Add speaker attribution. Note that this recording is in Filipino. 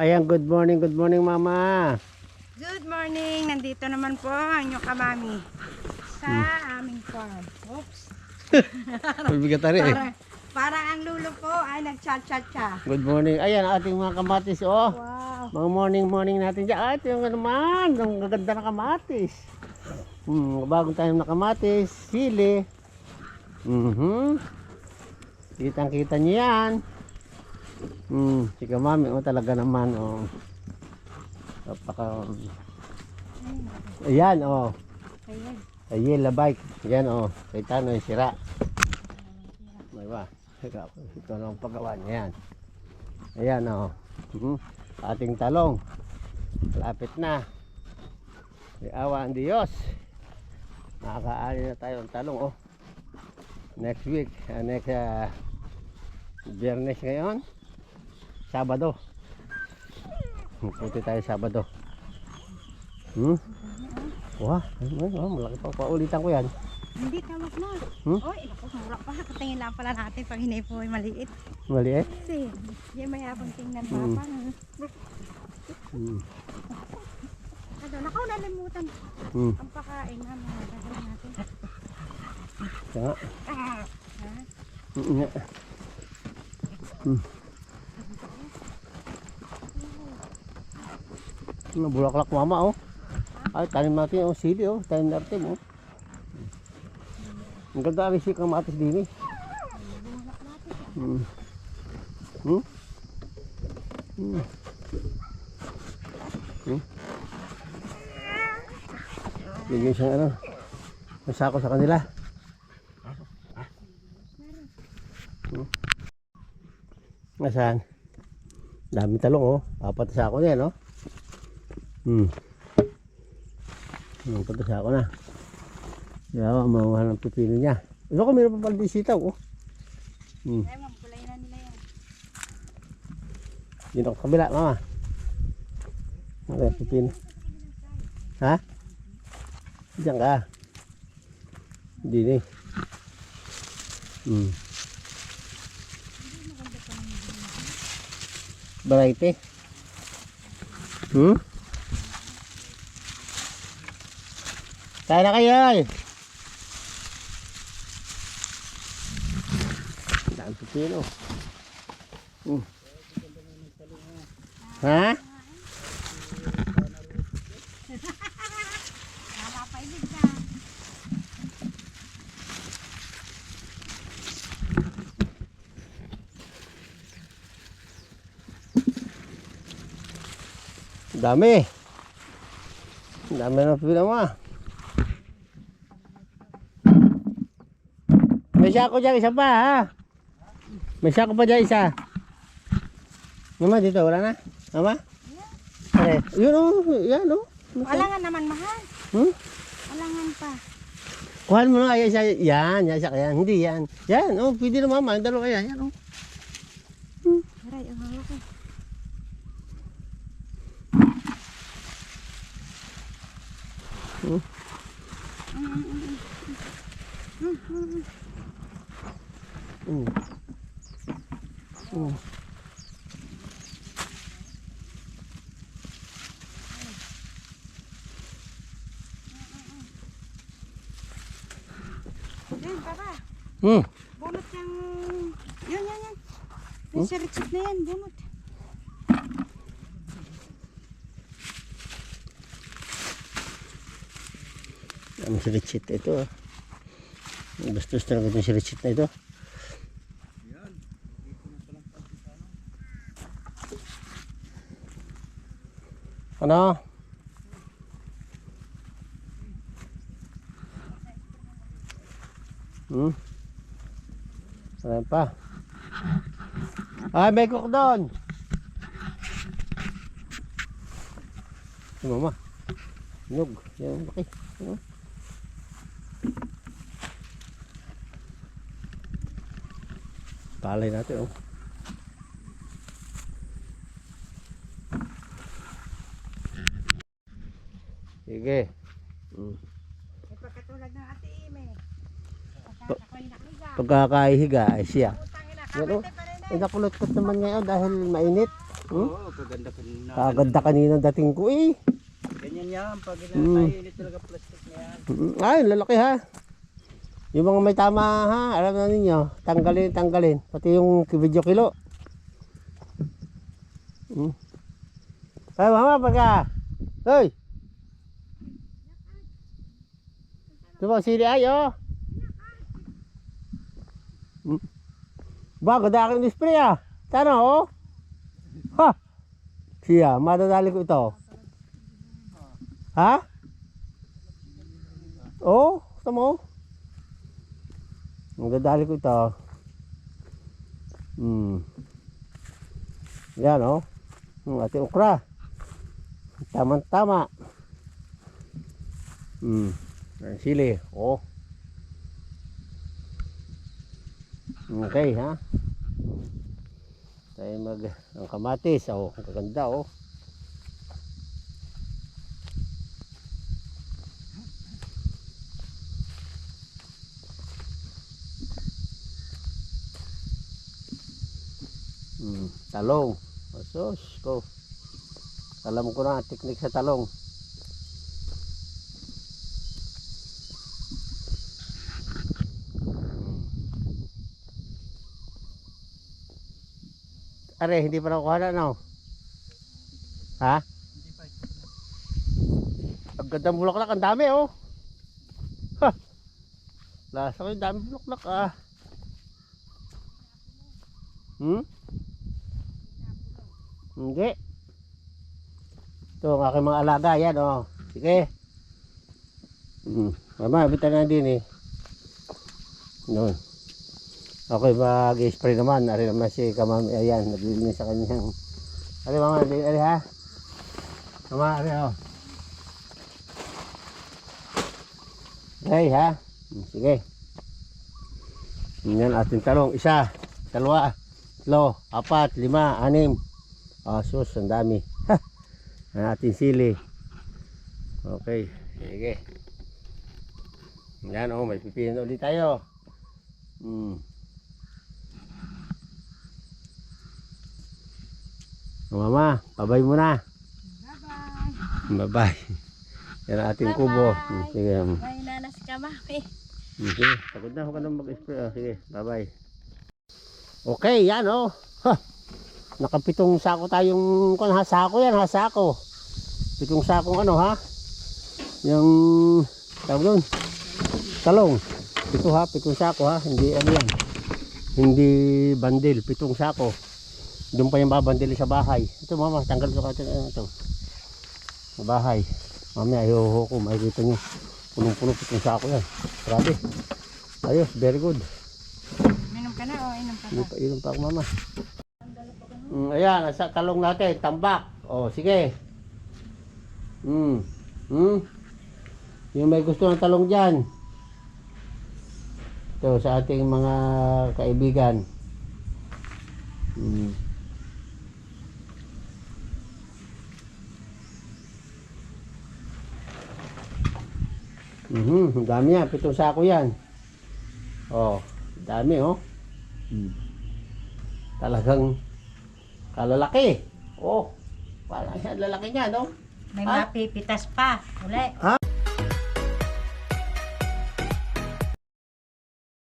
Speaker 1: Ayan, good morning, good morning mama.
Speaker 2: Good morning! Nandito naman po ang inyong kamami sa aming farm. Oops!
Speaker 1: Mabigat rin eh.
Speaker 2: Para, para ang lulo po ay nagchat-chat-cha.
Speaker 1: Good morning. Ayan, ating mga kamatis. Oh,
Speaker 2: Wow!
Speaker 1: mga morning, morning natin dyan. Ah, ito yung ano naman, ang gaganda na kamatis. Hmm, bagong tayo na kamatis, sili. Mhm. Kitang kita niyo yan. Hmm, si kamami, oh talaga naman, oh. Napaka, ayan, oh.
Speaker 2: Ayan.
Speaker 1: Ayun, labay. Yan, oh. Kita na sira. May ba? Ito na ang paggawa niya yan. Ayan, oh. Mhm. Ating talong. Lapit na. May awa ang Diyos. Makakaani na tayo ng talong, oh. Next week, uh, next uh, Biyernes ngayon. Sabado. Puti tayo Sabado. Hmm? Wah, oh, malaki pa. Paulitan ko yan.
Speaker 2: Hindi tawag na.
Speaker 1: Hmm?
Speaker 2: Oy, naku, mura pa. Katingin lang pala natin pag hinay po maliit.
Speaker 1: Maliit.
Speaker 2: Kasi, hindi mayabang tingnan
Speaker 1: Hmm.
Speaker 2: papa.
Speaker 1: Hmm.
Speaker 2: Ano, naku, nalimutan.
Speaker 1: Hmm.
Speaker 2: Ang pakain na mga gagawin natin.
Speaker 1: Nga.
Speaker 2: Ah, ha?
Speaker 1: Hmm, nga. Hmm. Ano, bulaklak mama oh. Ay, tanim natin oh, sili oh, tanim natin oh. Ang ganda ang si kamatis din eh. Hmm. Hmm? Hmm. Hmm. Bigyan siyang ano, masako sa kanila. Nasaan? Dami talong oh. Apat sa ako na yan oh. Hmm. Apat sa ako na. Yawa, mamuha ng pipino niya. Ito ko meron pa pala sitaw oh. Hmm.
Speaker 2: Ay, ma'am, kulay na nila yan.
Speaker 1: Dito ako kabila, mama. Okay, pipino. Ha? Diyan ka. Hindi ni. Hmm. Variety. Hmm? Kaya na kayo ay. Daan pipino. Hmm. Ha? Dami. Dami na pila mo. ah. May sako dyan isa pa ha. May sako pa dyan isa. Mama dito wala na. Mama? Eh, yun oh, yan oh.
Speaker 2: Alangan naman, mahal.
Speaker 1: Hmm?
Speaker 2: Alangan pa.
Speaker 1: Kuhan mo na kaya isa. Yan, yan isa kaya. Hindi yan. Yan, oh, pwede na mama. Dalawa kaya. Yan oh.
Speaker 2: Aray, ang hawak ko.
Speaker 1: Hmm. Mm. Mm.
Speaker 2: Yan, papa.
Speaker 1: Mm.
Speaker 2: Bunot yung... Yan, yan, yan. Yung siritsik na yan, bunot.
Speaker 1: Ang siricit ito ah. Bastos talaga itong siricit na ito. Ano? Hmm? Ano pa? Ah, may cook doon. Mama. Nog. Yan, laki. Ano? Palay natin oh. Sige. Mm.
Speaker 2: Pagkatulad ng ate Ime.
Speaker 1: Pagkakahiga ay siya. Yan, oh. Eh, nakulot-kot naman ngayon dahil mainit. Hmm?
Speaker 3: Oo, kaganda kanina.
Speaker 1: Kaganda kanina dating ko eh.
Speaker 3: Ganyan yan. Pag
Speaker 1: Hmm.
Speaker 3: inainit talaga plastic na yan.
Speaker 1: Mm, Ay, lalaki ha. Yung mga may tama ha, alam na ninyo, tanggalin, tanggalin. Pati yung video kilo. Mm. Ay, mama, pagka. Hoy! Ito ba, sili ay, oh. Mm. Ba, ganda aking display ah. Tara, oh. Ha! Siya, madadali ko ito. Ha? Oh, tama mo. Ang dadali ko ito. Hmm. Yan oh. Ang ating okra. Tama-tama. Hmm. Ang sili. Oh. Okay ha. Tayo mag ang kamatis. Oh, ang kaganda oh. Hmm, talong. Asos ko. Alam ko na teknik sa talong. Are, hindi pa nakuha na, no? Ha? Ang ganda ng bulaklak, ang dami, oh. Ha! Lasa ko yung dami bulaklak, ah. Hmm? Hindi. Ito ang aking mga alaga. Yan oh. Sige. Hmm. Mama, bitan na din eh. Noon. Okay, mag-spray naman. Ari naman si kamami. Ayan, naglilinis sa kanyang. Ari mama, ari, ari ha. Mama, ari oh. Okay ha. Sige. Yan ating talong. Isa, dalawa, tatlo, apat, lima, anim. Ah, sus, ang dami. Ha! Ang ating sili. Okay, sige. Yan oh, may pipino ulit tayo. Hmm. Mama, babay muna.
Speaker 2: Bye-bye.
Speaker 1: Bye-bye. Yan ang ating kubo. Sige.
Speaker 2: May nanas ka, mami.
Speaker 1: Sige, pagod na. Huwag ka na mag-spray. Oh, sige, bye-bye. Okay, yan oh. Ha! Nakapitong sako tayong kung ha, sako yan ha, sako. Pitong sakong ano ha? Yung tawag doon. Talong. Pito ha, pitong sako ha. Hindi ano yan. Hindi bandil, pitong sako. Doon pa yung babandili sa bahay. Ito mama, tanggal ko natin ano ito. Sa bahay. Mami, ayaw ko, makikita nyo. Punong-puno pitong sako yan. Grabe. Ayos, very good.
Speaker 2: Minom ka na o inom ka
Speaker 1: Inom pa? inom pa ako mama. Mm, ayan, nasa talong natin, tambak. O, sige. Mm. Mm. Yung may gusto ng talong dyan. Ito, sa ating mga kaibigan. Mm. Mhm, ang dami yan. Pitong sako yan. Oh, dami oh. Mm. Talagang kalalaki. Oh, parang yan lalaki niya, no?
Speaker 2: May
Speaker 1: Ha?
Speaker 2: mapipitas pa. Uli.
Speaker 1: Ha?